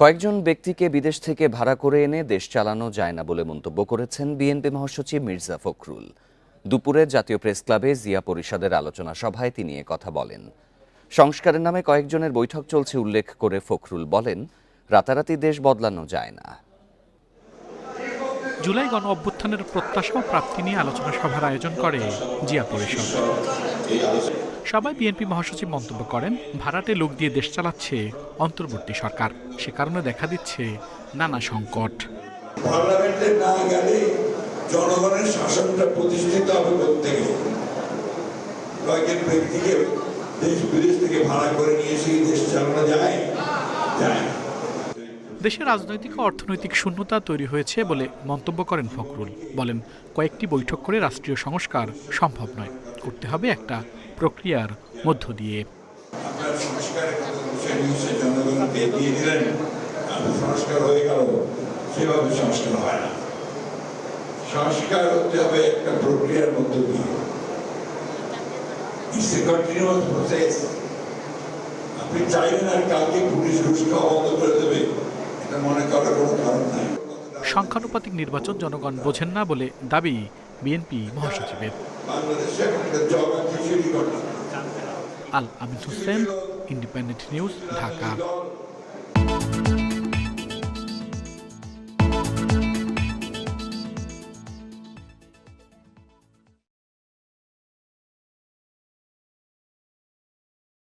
কয়েকজন ব্যক্তিকে বিদেশ থেকে ভাড়া করে এনে দেশ চালানো যায় না বলে মন্তব্য করেছেন বিএনপি মহাসচিব মির্জা ফখরুল। দুপুরে জাতীয় প্রেস ক্লাবে জিয়া পরিষদের আলোচনা সভায় তিনি কথা বলেন। সংস্কারের নামে কয়েকজনের বৈঠক চলছে উল্লেখ করে ফখরুল বলেন, রাতারাতি দেশ বদলানো যায় না। জুলাই গণ অভ্যুত্থানের প্রত্যাশা প্রাপ্তি নিয়ে আলোচনা সভার আয়োজন করে জিয়া পরিষদ। সবাই বিএনপি মহাসচিব মন্তব্য করেন ভাড়াটে লোক দিয়ে দেশ চালাচ্ছে অন্তর্বর্তী সরকার। সে কারণে দেখা দিচ্ছে নানা সংকট। পার্লামেন্টে না গেলে জনগণের শাসনটা প্রতিষ্ঠিত হবে গেলে। কয়েকজন ব্যক্তিকে দেশ বিদেশ থেকে ভাড়া করে নিয়ে এসে দেশ চালানো যায়? যায় দেশে রাজনৈতিক ও অর্থনৈতিক শূন্যতা তৈরি হয়েছে বলে মন্তব্য করেন ফখরুল। বলেন কয়েকটি বৈঠক করে রাষ্ট্রীয় সংস্কার সম্ভব নয়। করতে হবে একটা প্রক্রিয়ার মধ্য দিয়ে। সংস্কার হয়ে গেল। সেভাবে সংস্কার হয় না। সংস্কার হতে হবে একটা প্রক্রিয়ার মধ্য দিয়ে। ইটস এ কন্টিনিউয়াস প্রসেস আপনি চাইবেন আর কালকে পুলিশ ঘুষ খাওয়া করে দেবে। এটা মনে করার কোনো কারণ নাই। সংখ্যানুপাতিক নির্বাচন জনগণ বোঝেন না বলে দাবি BNP মহাসচিবের। Al Amin Hossain Independent News Dhaka.